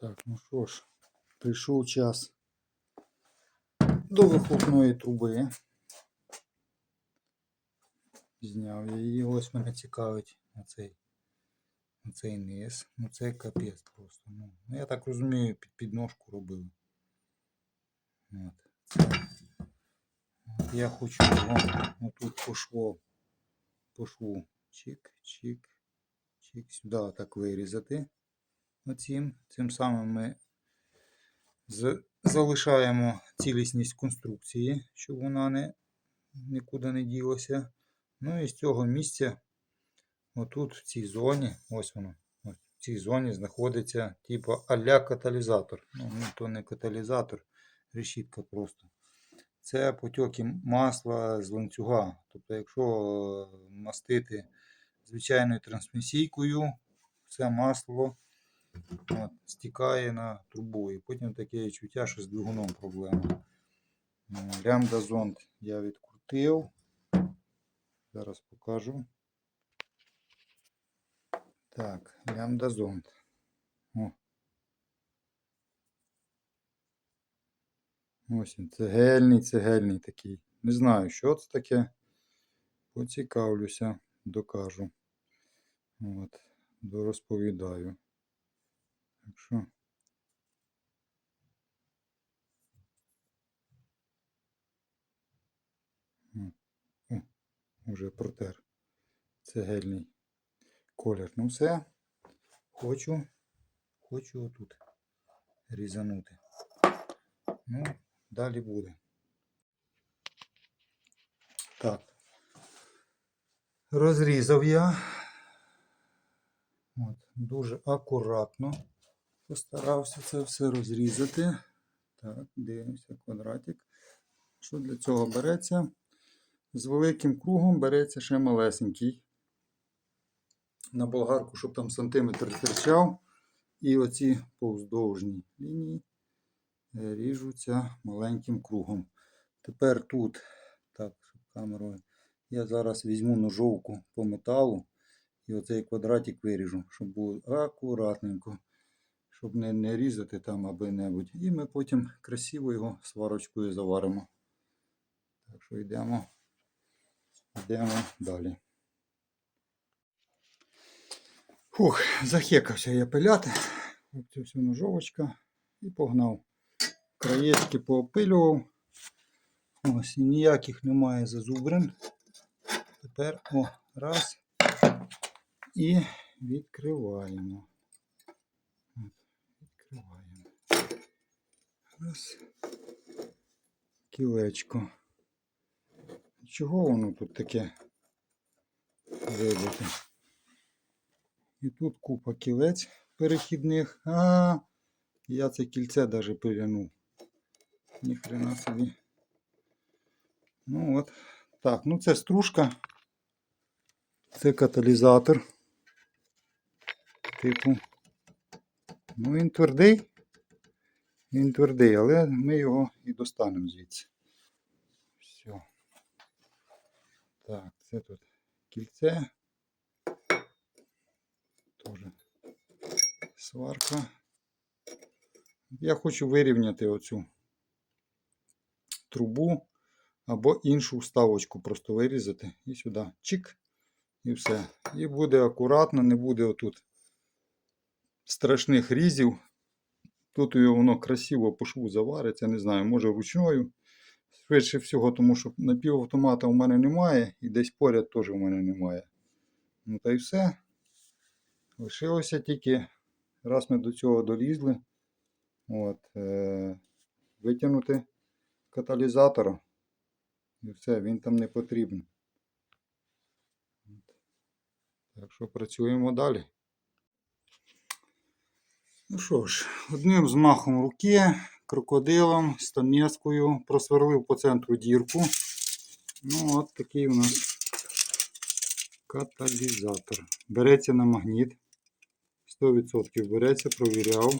Так, ну що ж, прийшов час до вихлопної труби. Зняв я її. Ось мене цікавить оцей, оцей низ. Ну це капець просто. Ну, ну, я так розумію, під підножку робили. От. Це. От я хочу його отут по шву, по шву. Чик, чик, чик. Сюди так вирізати. Оцім. Цим самим ми залишаємо цілісність конструкції, щоб вона не, нікуди не ділася. Ну і з цього місця, отут в цій зоні, ось воно, ось в цій зоні знаходиться типу а-ля каталізатор. Ну, ну, то не каталізатор, решітка просто. Це потоки масла з ланцюга. Тобто, якщо е, мастити звичайною трансмісійкою, це масло от, стікає на трубу. І потім таке відчуття, що з двигуном проблема. М, Лямбда-зонд я відкрутив. Зараз покажу. Так, лямбда-зонд. О. Ось він, цегельний, цегельний такий. Не знаю, що це таке. Поцікавлюся, докажу. От, дорозповідаю. Так що. О, уже протер. Цегельний колір. Ну все. Хочу, хочу отут різанути. Ну, далі буде. Так. Розрізав я. От, дуже акуратно постарався це все розрізати. Так, дивимося квадратик. Що для цього береться? З великим кругом береться ще малесенький. На болгарку, щоб там сантиметр стирчав. І оці повздовжні лінії е, ріжуться маленьким кругом. Тепер тут, так, щоб камерою, я зараз візьму ножовку по металу і оцей квадратик виріжу, щоб було акуратненько, щоб не, не різати там аби-небудь. І ми потім красиво його сварочкою заваримо. Так що йдемо, йдемо далі. Фух, захекався я пиляти. Оцю всю ножовочка і погнав. Краєчки поопилював. Ось і ніяких немає зазубрин. Тепер о, раз. І відкриваємо. От. Раз. Кілечко. Чого воно тут таке вибите? І тут купа кілець перехідних. А, я це кільце даже пилянув. Ніхрена собі. Ну от. Так, ну це стружка. Це каталізатор. Типу. Ну він твердий. Він твердий, але ми його і достанемо звідси. Все. Так, це тут кільце. Тоже сварка. Я хочу вирівняти оцю трубу або іншу вставочку просто вирізати і сюди чик, і все. І буде акуратно, не буде отут страшних різів. Тут його воно красиво по шву завариться, не знаю, може ручною. Швидше всього, тому що напівавтомата у мене немає, і десь поряд теж у мене немає. Ну та й все. Лишилося тільки, раз ми до цього долізли, от, е, витягнути каталізатора. І все, він там не потрібен. От. Так що працюємо далі. Ну що ж, одним змахом руки, крокодилом, стамескою просверлив по центру дірку. Ну, от такий у нас каталізатор. Береться на магніт. 100% береться, провіряв.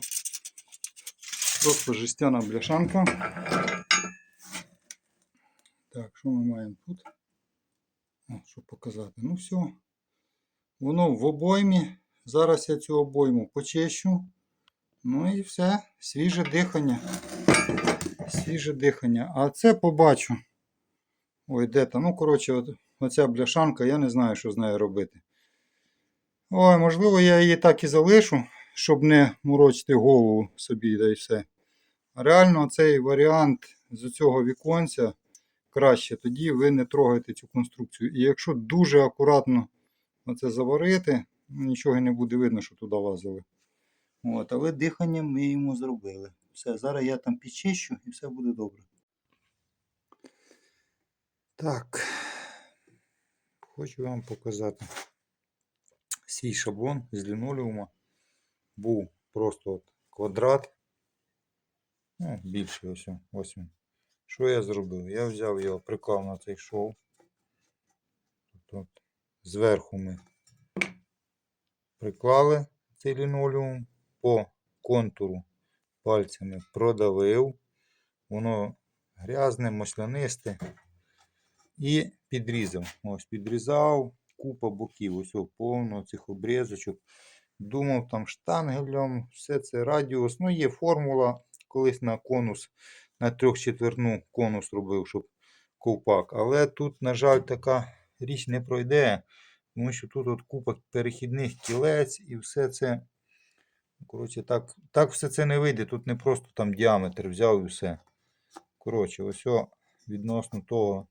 Просто жестяна бляшанка. Так, що ми маємо тут? О, щоб показати. Ну все. Воно в обоймі. Зараз я цю обойму почищу. Ну і все, свіже дихання. Свіже дихання. А це побачу. Ой, де там? Ну, коротше, от, оця бляшанка, я не знаю, що з нею робити. Ой, можливо, я її так і залишу, щоб не морочити голову собі, да і все. Реально, цей варіант з цього віконця краще. Тоді ви не трогаєте цю конструкцію. І якщо дуже акуратно оце заварити, нічого не буде видно, що туди лазили. От, але дихання ми йому зробили. Все, зараз я там підчищу і все буде добре. Так, хочу вам показати свій шаблон з лінолеума. Був просто от квадрат. Ну, більший ось. Ось. Що я зробив? Я взяв його, приклав на цей шов. Тут зверху ми приклали цей лінолеум по контуру пальцями продавив. Воно грязне, маслянисте. І підрізав. Ось підрізав купа боків. Ось повно цих обрізочок. Думав там штангелем, все це радіус. Ну, є формула. Колись на конус, на трьохчетверну конус робив, щоб ковпак. Але тут, на жаль, така річ не пройде. Тому що тут от купа перехідних кілець і все це. Коротше, так, так все це не вийде. Тут не просто там діаметр взяв і все. Коротше, ось відносно того,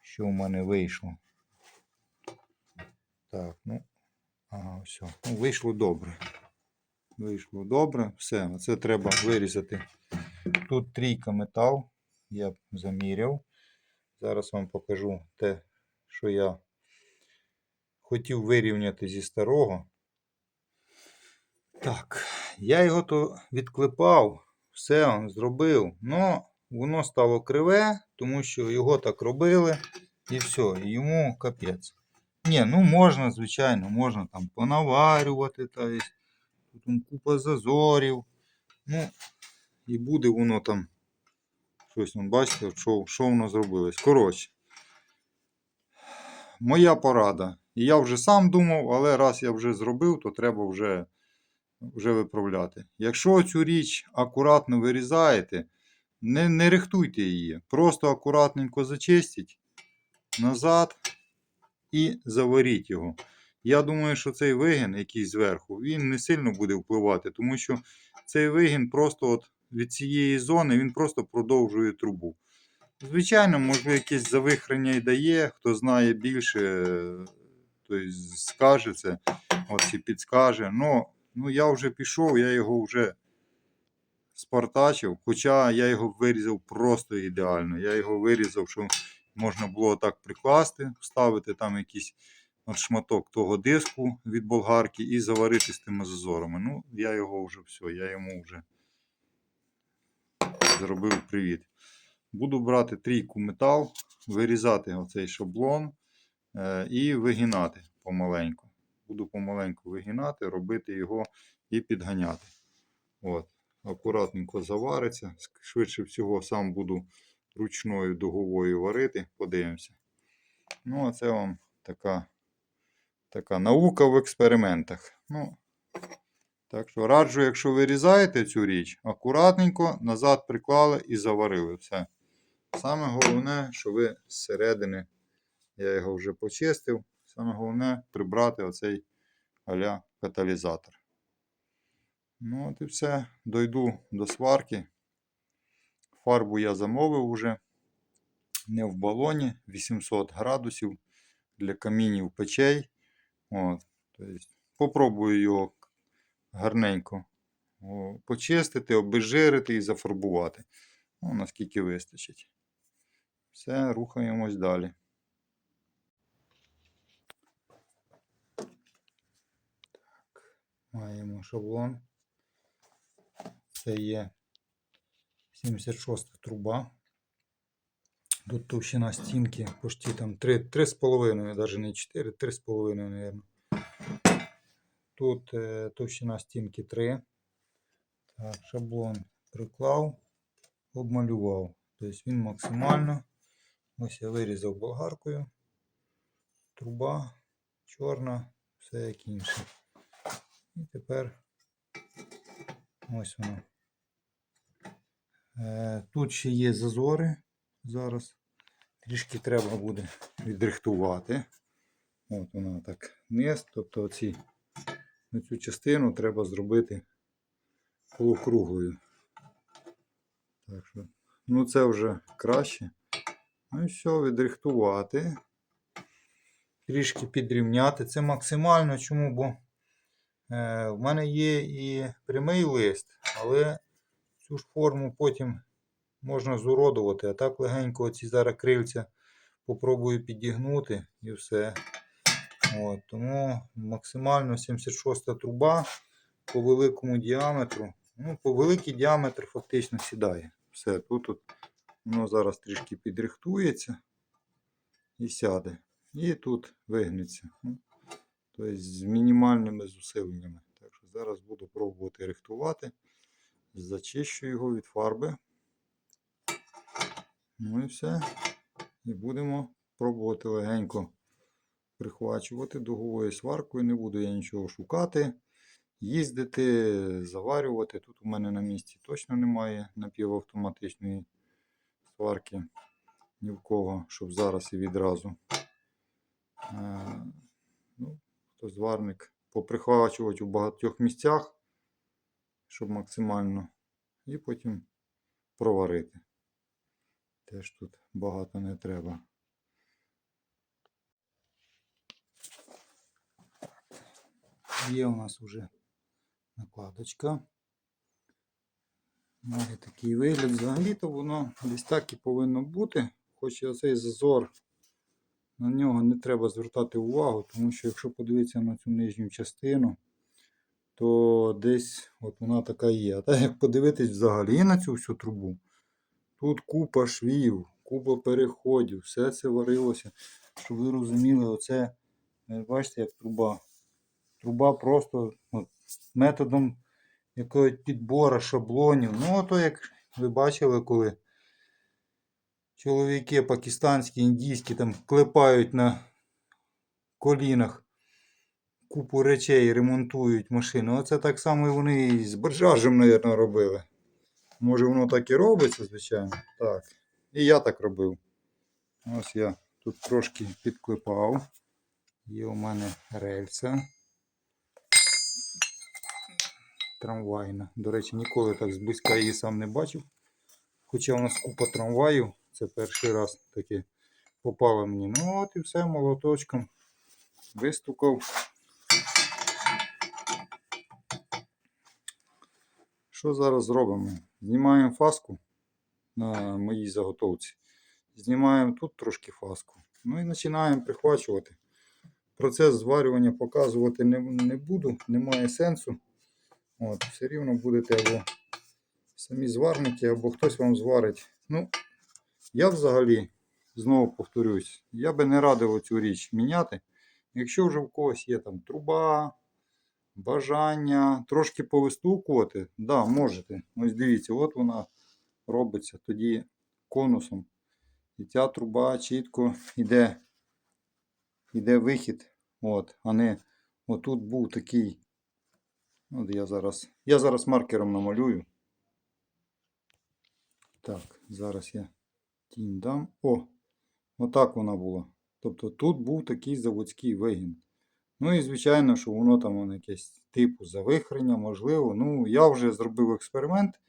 що в мене вийшло. Так, ну. Ага, все. Ну, вийшло добре. Вийшло добре. Все, це треба вирізати. Тут трійка метал. Я заміряв. Зараз вам покажу те, що я хотів вирівняти зі старого. Так, я його то відклепав, все зробив. Но воно стало криве, тому що його так робили. І все, йому капець. Ні, ну можна, звичайно, можна там понаварювати. Та. Тут он купа зазорів. Ну, і буде воно там. Щось, вон, бачите, що, що воно зробилось. Коротше, моя порада. І я вже сам думав, але раз я вже зробив, то треба вже, вже виправляти. Якщо цю річ акуратно вирізаєте, не, не рихтуйте її. Просто акуратненько зачистіть назад і заваріть його. Я думаю, що цей вигін, який зверху, він не сильно буде впливати, тому що цей вигін просто от від цієї зони він просто продовжує трубу. Звичайно, можливо, якесь завихрення і дає, хто знає більше, той скаже це, ось і підскаже. Ну, ну я вже пішов, я його вже спартачив, хоча я його вирізав просто ідеально. Я його вирізав, що можна було так прикласти, вставити там якийсь от шматок того диску від болгарки і заварити з тими зазорами. Ну, я його вже все, я йому вже зробив привіт. Буду брати трійку метал, вирізати оцей шаблон е, і вигинати помаленьку. Буду помаленьку вигинати, робити його і підганяти. От. Акуратненько завариться. Швидше всього, сам буду ручною дуговою варити, подивимося. Ну, а це вам така, така наука в експериментах. Ну, так що раджу, якщо вирізаєте цю річ, акуратненько назад приклали і заварили все. Саме головне, що ви зсередини, я його вже почистив. Саме головне прибрати оцей аля каталізатор. Ну, от і все. Дойду до сварки. Фарбу я замовив уже не в балоні 800 градусів для камінів печей. От, тобто, Попробую його гарненько почистити, обезжирити і зафарбувати. Ну, наскільки вистачить. Все, рухаємось далі. Маємо шаблон. Це є 76 труба. Тут товщина стінки почти там 3,5, навіть не 4, 3,5, наверное. Тут е, товщина стінки 3. Так, шаблон приклав, обмалював. Тобто він максимально. Ось я вирізав болгаркою. Труба чорна, все як інше. І тепер Ось воно. Е, Тут ще є зазори зараз. Трішки треба буде відрихтувати. От вона так низ. Тобто оці, цю частину треба зробити полукруглою. Так що, ну це вже краще. Ну і все, відрихтувати. Трішки підрівняти. Це максимально. Чому? Бо в мене є і прямий лист, але цю ж форму потім можна зуродувати. А так легенько ці зараз крильця попробую підігнути і все. От, тому максимально 76 труба по великому діаметру. Ну, по великий діаметр фактично сідає. Все, тут, тут воно зараз трішки підрихтується і сяде. І тут вигнеться. Тобто з мінімальними зусилленнями. Так що зараз буду пробувати рихтувати. Зачищу його від фарби. Ну і все. І будемо пробувати легенько прихвачувати дуговою сваркою. Не буду я нічого шукати, їздити, заварювати. Тут у мене на місці точно немає напівавтоматичної сварки. Ні в кого, щоб зараз і відразу. Е, ну, то зварник поприхвачувати у багатьох місцях, щоб максимально, і потім проварити. Теж тут багато не треба. Є у нас вже накладочка. Має такий вигляд. Взагалі-то воно десь так і повинно бути. Хоч і оцей зазор, на нього не треба звертати увагу, тому що якщо подивитися на цю нижню частину, то десь от вона така є. А так як подивитись взагалі на цю всю трубу, тут купа швів, купа переходів, все це варилося. Щоб ви розуміли, оце, е, бачите, як труба. Труба просто от, методом якогось підбору шаблонів. Ну, ото як ви бачили, коли чоловіки пакистанські, індійські там клепають на колінах купу речей, ремонтують машину. Оце так само і вони і з баржажем, мабуть, робили. Може воно так і робиться, звичайно. Так. І я так робив. Ось я тут трошки підклепав. Є у мене рельса. Трамвайна. До речі, ніколи так зблизька її сам не бачив. Хоча у нас купа трамваїв. Це перший раз таке попало мені. Ну от і все молоточком. Вистукав. Що зараз зробимо? Знімаємо фаску на моїй заготовці. Знімаємо тут трошки фаску. Ну і починаємо прихвачувати. Процес зварювання показувати не, не буду, немає сенсу. От, Все рівно будете або самі зварники, або хтось вам зварить. Ну, я взагалі, знову повторюсь, я би не радив цю річ міняти. Якщо вже в когось є там труба, бажання трошки повистукувати, да, можете. Ось дивіться, от вона робиться тоді конусом. І ця труба чітко йде, йде вихід. От, а не отут був такий. От я зараз. Я зараз маркером намалюю. Так, зараз я тінь дам. О! Отак вона була. Тобто тут був такий заводський вигін. Ну і звичайно, що воно там якесь типу завихрення, можливо. Ну, я вже зробив експеримент.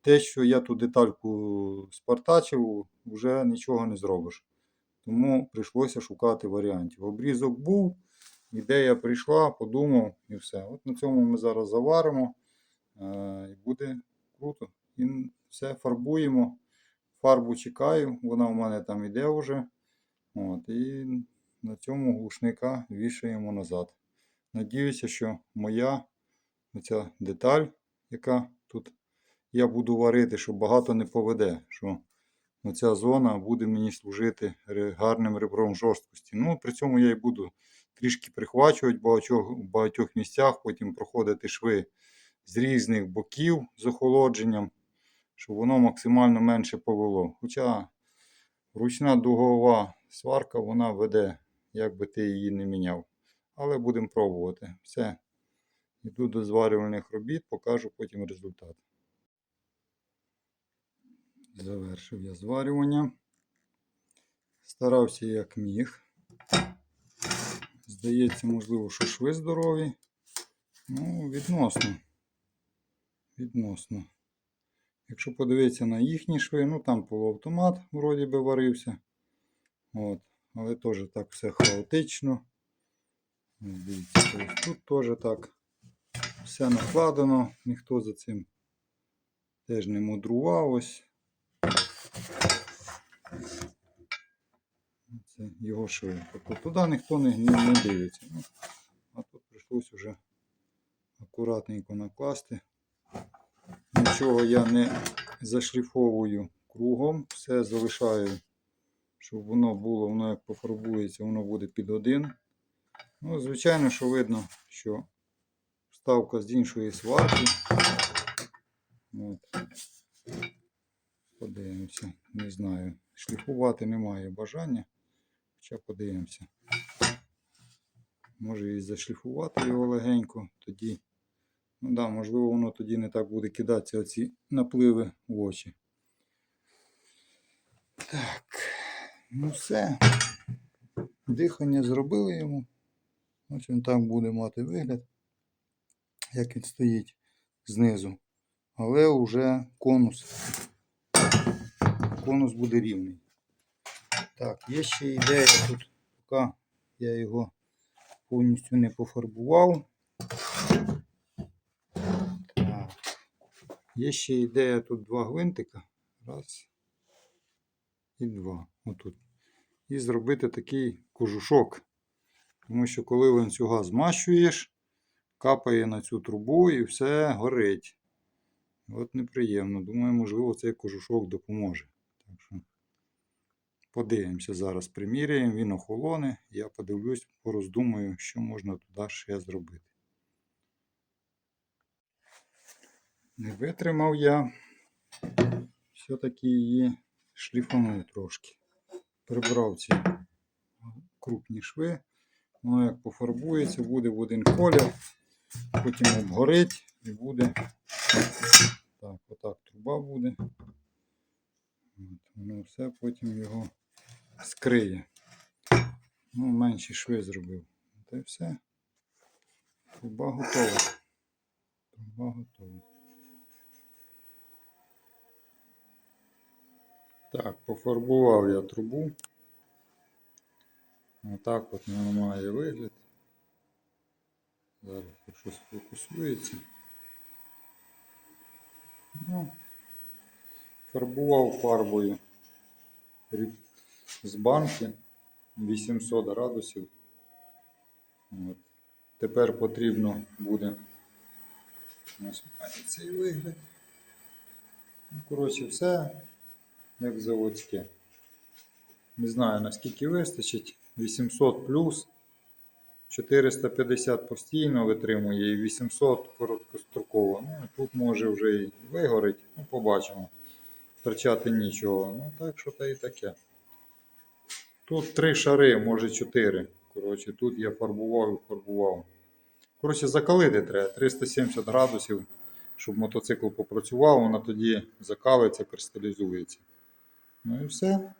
Те, що я ту детальку спартачив, вже нічого не зробиш. Тому прийшлося шукати варіантів. Обрізок був, ідея прийшла, подумав і все. От на цьому ми зараз заваримо. е, І буде круто. І все фарбуємо. Фарбу чекаю, вона у мене там іде вже. От, І на цьому глушника вішаємо назад. Надіюся, що моя оця деталь, яка тут я буду варити, що багато не поведе. що Оця зона буде мені служити гарним ребром жорсткості. Ну, при цьому я і буду трішки прихвачувати в багатьох, в багатьох місцях, потім проходити шви з різних боків з охолодженням, щоб воно максимально менше повело. Хоча ручна дугова сварка вона веде, як би ти її не міняв. Але будемо пробувати. Все. Йду до зварювальних робіт, покажу потім результат. Завершив я зварювання. Старався як міг. Здається, можливо, що шви здорові. Ну, відносно. Відносно. Якщо подивитися на їхні шви, ну там полуавтомат вроді би варився. От. Але теж так все хаотично. Дивіться, тут теж так. Все накладено, ніхто за цим теж не мудрував. Ось. Це його шви. Тобто туди ніхто не, не, не дивиться. Ну, а тут прийшлось вже акуратненько накласти. Нічого я не зашліфовую кругом, все залишаю, щоб воно було, воно як пофарбується, воно буде під один. Ну, звичайно, що видно, що вставка з іншої сварки. От. Подивимося, не знаю. Шліфувати немає бажання. Хоча подивимося. Може і зашліфувати його легенько, тоді. Ну да, можливо, воно тоді не так буде кидатися оці напливи в очі. Так, ну все. Дихання зробили йому. Ось він так буде мати вигляд, як він стоїть знизу. Але вже конус. Конус буде рівний. Так, є ще ідея тут, поки я його повністю не пофарбував. Є ще ідея тут два гвинтика. Раз і два. Отут. І зробити такий кожушок. Тому що коли ланцюга змащуєш, капає на цю трубу і все горить. От неприємно. Думаю, можливо, цей кожушок допоможе. Так що подивимося зараз, приміряємо, він охолоне. Я подивлюсь, пороздумаю, що можна туди ще зробити. Не витримав я. Все-таки її шліфанув трошки. Прибрав ці крупні шви. Воно як пофарбується, буде в один колір, потім обгорить і буде. Так, отак труба буде. Воно все потім його скриє. Ну, менші шви зробив. Та й все. Труба готова. Труба готова. Так, пофарбував я трубу. Отак от воно має вигляд. Зараз щось фокусується. Ну, фарбував фарбою з банки 800 градусів. От. Тепер потрібно буде ось має цей вигляд. Ну, коротше, все як заводське. Не знаю наскільки вистачить. 800 плюс. 450 постійно витримує і 800 короткостроково. Ну, тут може вже і вигорить. Ну, побачимо. Втрачати нічого. Ну, так що та і таке. Тут три шари, може 4. Коротше, тут я фарбував і фарбував. Коротше, закалити треба 370 градусів, щоб мотоцикл попрацював, вона тоді закалиться, кристалізується. Ну і все.